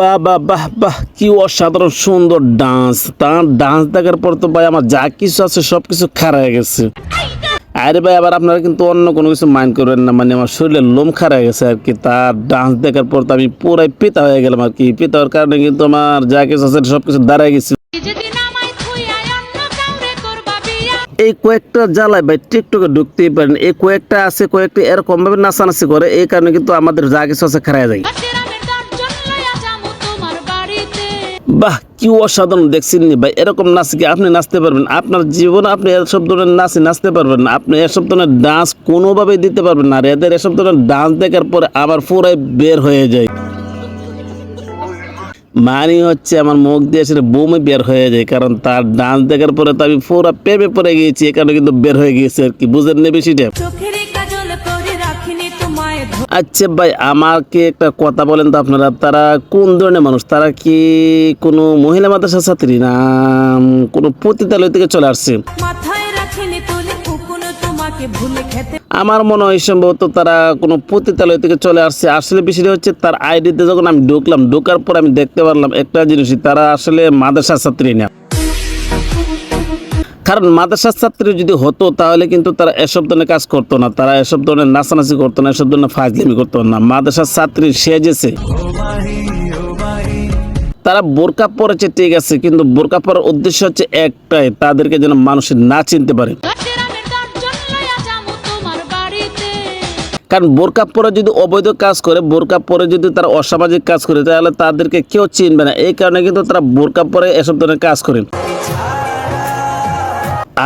বাহ বাহ বাহ বাহ কি অসাধারণ সুন্দর ডান্স তার ডান্স দেখার পর তো ভাই আমার যা কিছু আছে সব কিছু খারাপ হয়ে গেছে। আরে ভাই, আবার আপনারা কিন্তু অন্য কোনো কিছু মাইন্ড করবেন না মানে আমার শরীরের লোম খারাপ হয়ে গেছে আর কি। তার ডান্স দেখার পর তো আমি পুরাই পিতা হয়ে গেলাম আর কি। পিতা হওয়ার কারণে কিন্তু আমার যা কিছু আছে সব কিছু দাঁড়ায় গেছে। এই কয়েকটা জ্বালায় ভাই টিকটকে ঢুকতেই পারেন। এই কয়েকটা আছে, কয়েকটা এরকম ভাবে নাচানাচি করে, এই কারণে কিন্তু আমাদের যা কিছু আছে খারাপ যায়। বাহ, কি অসাধারণ, দেখছেন নি ভাই? এরকম নাচ কি আপনি নাচতে পারবেন? আপনার জীবনে আপনি এসব ধরনের নাচে নাচতে পারবেন না। আপনি এসব ধরনের ডান্স কোনোভাবেই দিতে পারবেন না। আর এদের এসব ধরনের ডান্স দেখার পরে আবার পুরাই বের হয়ে যায়। মানে হচ্ছে আমার মুখ দিয়ে সেটা বমি বের হয়ে যায়, কারণ তার ডান্স দেখার পরে তো আমি পুরো প্রেমে পড়ে গিয়েছি এ কারণে কিন্তু বের হয়ে গিয়েছে আর কি। বুঝেন না বেশিটা আচ্ছা ভাই আমাকে একটা কথা বলেন তো আপনারা তারা কোন ধরনের মানুষ? তারা কি কোনো মহিলা মাদ্রাসা ছাত্রী না কোনো পতিতালয় থেকে চলে আসছে? আমার মনে হয় সম্ভবত তারা কোনো পতিতালয় থেকে চলে আসছে। আসলে বিষয়টা হচ্ছে তার আইডিতে যখন আমি ঢুকলাম ঢোকার পর আমি দেখতে পারলাম একটা জিনিসই তারা আসলে মাদ্রাসা ছাত্রী না। কারণ মাদ্রাসা ছাত্রী যদি হতো, তাহলে কিন্তু তারা এসব ধরনের কাজ করতো না। তারা এসব ধরনের নাচানাচি করতো না, এসব ধরনের ফাজলিমি করতো না। মাদ্রাসা ছাত্রী সেজেছে। তারা বোরকা পরেছে, ঠিক আছে, কিন্তু বোরকা পরার উদ্দেশ্য হচ্ছে একটাই, তাদেরকে যেন মানুষ না চিনতে পারে। কারণ বোরকা পরে যদি অবৈধ কাজ করে, বোরকা পরে যদি তারা অসামাজিক কাজ করে, তাহলে তাদেরকে কেউ চিনবে না। এই কারণে কিন্তু তারা বোরকা পরে এসব ধরনের কাজ করে।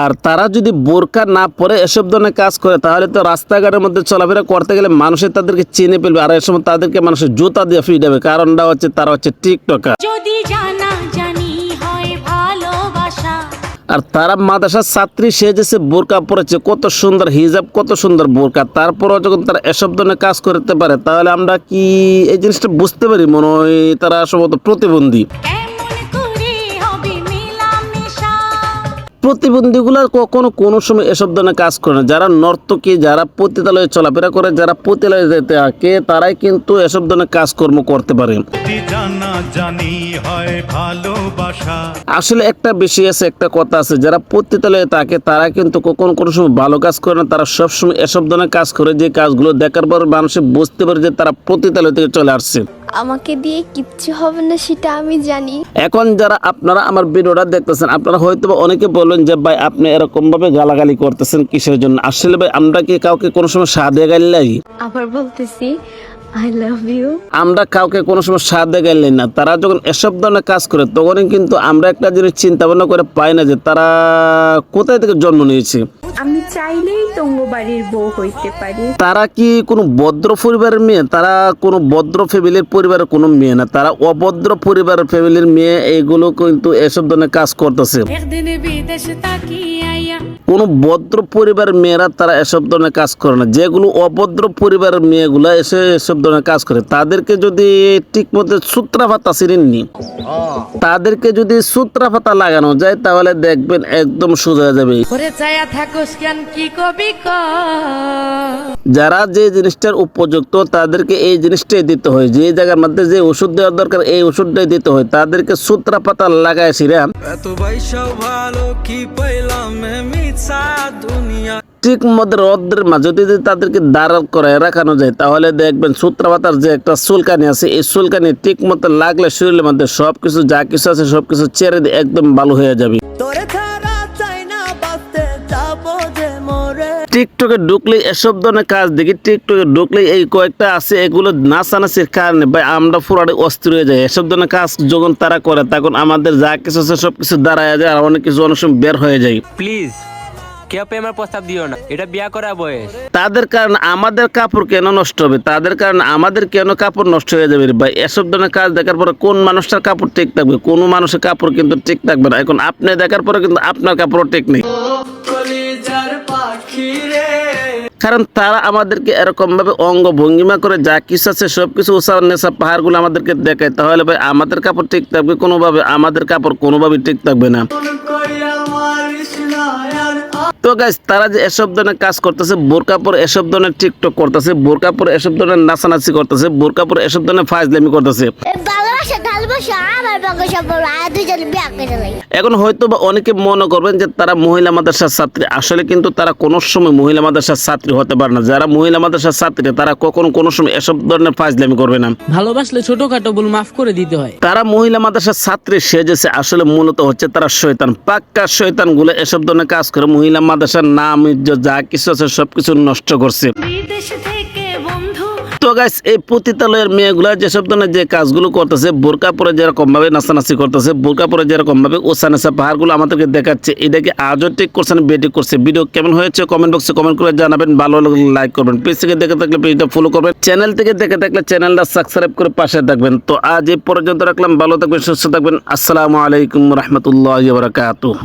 আর তারা যদি বোরকা না পরে এসব ধরনের কাজ করে তাহলে তো রাস্তাঘাটের মধ্যে চলাফেরা করতে গেলে মানুষের তাদেরকে চিনে ফেলবে আর এসময় তাদেরকে মানুষের জুতা দিয়ে ফিটাবে কারণটা হচ্ছে তারা হচ্ছে টিকটকার যদি জানা জানি হয় ভালোবাসা। আর তারা মাদ্রাসার ছাত্রী সেজেছে বোরকা পরেছে কত সুন্দর হিজাব কত সুন্দর বোরকা। তারপরেও যখন তারা এসব ধরনের কাজ করতে পারে তাহলে আমরা কি এই জিনিসটা বুঝতে পারি? মনে হয় তারা সম্ভবত প্রতিবন্ধী। প্রতিবন্ধীগুলো কখনো কোনো সময় এসব ধরনের কাজ করে না। যারা নর্তকী যারা পতিতালয়ে চলাফেরা করে যারা পতিতালয়ে যেতে থাকে তারাই কিন্তু এসব ধরনের কাজকর্ম করতে পারে। আসলে একটা বিষয় আছে একটা কথা আছে যারা পতিতালয়ে থাকে তারা কিন্তু কখনো কোনো সময় ভালো কাজ করে না। তারা সবসময় এসব ধরনের কাজ করে যে কাজগুলো দেখার পর মানুষে বুঝতে পারে যে তারা পতিতালয় থেকে চলে আসছে। আমাকে দিয়ে কিচ্ছু হবে না সেটা আমি জানি। এখন যারা আপনারা আমার ভিডিওটা দেখতেছেন আপনারা হয়তো বা অনেকে বলেন যে ভাই আপনি এরকম ভাবে গালাগালি করতেছেন কিসের জন্য? আসলে ভাই আমরা কি কাউকে কোনো সময় সাদে গালি লাগি? আবার বলতেছি আই লাভ ইউ আমরা কাউকে কোনো সময় সাদে গাইলে না। তারা যখন এসব ধরনের কাজ করে তখনই কিন্তু আমরা একটা জিনিস চিন্তা ভাবনা করে পাই না যে তারা কোথায় থেকে জন্ম নিয়েছে। আমি চাইলেই তঙ্গ বাড়ির বউ হইতে পারি। তারা কি কোনো ভদ্র পরিবারের মেয়ে? তারা কোনো ভদ্র ফ্যামিলির পরিবারের কোনো মেয়ে না। তারা অভদ্র পরিবারের ফ্যামিলির মেয়ে এইগুলো কিন্তু এসব ধরনের কাজ করতেছে। একদিন বিদেশ কোনো ভদ্র পরিবারের মেয়েরা তারা এসব ধরনের কাজ করে না। যেগুলো অভদ্র পরিবারের মেয়েগুলো এসে এসব ধরনের কাজ করে তাদেরকে যদি ঠিক মতো সূত্রা পাতা চিনেননি তাদেরকে যদি সূত্রা পাতা লাগানো যায় তাহলে দেখবেন একদম সোজা যাবে। ওরে চায়া থাকোস কেন কি কবি ক যারা যে জিনিসটার উপযুক্ত তাদেরকে এই জিনিসটাই দিতে হয়। যে জায়গার মধ্যে যে ওষুধ দেওয়ার দরকার এই ওষুধটাই দিতে হয়। তাদেরকে সূত্রা পাতা লাগায় সিরা এত ভালো কি পাইলাম দুনিয়া। ঠিক মধ্যে রদ্রের মাঝে যদি তাদেরকে দাঁড় করে রাখানো যায় তাহলে দেখবেন সূত্রাপাতার যে একটা চুলকানি আছে এই চুলকানি ঠিক মতো লাগলে শরীরের মধ্যে সবকিছু যা কিছু আছে সবকিছু ছেড়ে দিয়ে একদম ভালো হয়ে যাবে। টিকটকে ঢুকলে এসব ধরনের কাজ দেখি টিকটকে ঢুকলে এই কয়েকটা আছে এগুলো নাচানাচির কারণে ভাই আমরা পুরাটি অস্থির হয়ে যায় এসব ধরনের কাজ যখন তারা করে তখন আমাদের যা কিছু আছে সব কিছু দাঁড়ায় যায় আর অনেক কিছু অনেক সময় বের হয়ে যায়। প্লিজ। কেউ প্রেমের প্রস্তাব দিও না। এটা বিয়া করা বয়স। তাদের কারণে আমাদের কাপড় কেন নষ্ট হবে? তাদের কারণে আমাদের কেন কাপড় নষ্ট হয়ে যাবে ভাই? এসব ধরনের কাজ দেখার পরে কোন মানুষটার কাপড় ঠিক থাকবে? কোন মানুষের কাপড় কিন্তু ঠিক থাকবে না। এখন আপনি দেখার পরে কিন্তু আপনার কাপড় ঠিক নেই। কারণ তারা আমাদেরকে এরকম ভাবে অঙ্গ ভঙ্গিমা করে যা কিছু আছে, সব কিছু নেশা পাহাড়গুলো আমাদেরকে দেখায়। তাহলে ভাই আমাদের কাপড় ঠিক থাকবে কোনোভাবে? আমাদের কাপড় কোনোভাবে ঠিক থাকবে না। তো গাছ তারা যে এসব ধরনের কাজ করতেছে বোরকা পর এসব ধরনের টিকটক করতেছে বোরকা পর এসব ধরনের নাচানাচি করতেছে বোরকা পর এসব ধরনের ফাইজলামি করতেছে। ভালোবাসা ভালোবাসা আমার বাবা সব আর দুজন বিয়ে করে লাই এখন হয়তো বা অনেকে মনে করবেন যে তারা মহিলা মাদ্রাসার ছাত্রী। আসলে কিন্তু তারা কোনো সময় মহিলা মাদ্রাসার ছাত্রী হতে পারে না। যারা মহিলা মাদ্রাসার ছাত্রী তারা কখনো কোনো সময় এসব ধরনের ফাইজলামি করবে না। ভালোবাসলে ছোটখাটো ভুল মাফ করে দিতে হয়। তারা মহিলা মাদ্রাসার ছাত্রী সেজেছে আসলে মূলত হচ্ছে তারা শয়তান। পাক্কা শয়তানগুলো এসব ধরনের কাজ করে মহিলা মাদ্রাসার নাম ইজ্জত যা কিছু আছে সবকিছু নষ্ট করছে। বিদেশ থেকে তো গাইস এই পতিতালয়ের মেয়েগুলা যেসব ধরনের যে কাজগুলো করতেছে, বোরকা পরে যেরকম ভাবে নাচানাচি করতেছে, বোরকা পরে যেরকম ভাবে ওসানেসা পাহাড়গুলো আমাদেরকে দেখাচ্ছে এটাকে আজও ঠিক করছেন বেটিক করছে? ভিডিও কেমন হয়েছে কমেন্ট বক্সে কমেন্ট করে জানাবেন, ভালো লাগলে লাইক করবেন। পেজ থেকে দেখে থাকলে পেজটা ফলো করবেন। চ্যানেল থেকে দেখে থাকলে চ্যানেলটা সাবস্ক্রাইব করে পাশে থাকবেন। তো আজ এই পর্যন্ত রাখলাম, ভালো থাকবেন, সুস্থ থাকবেন। আসসালামু আলাইকুম রহমতুল্লাহ বারাকাতুহ।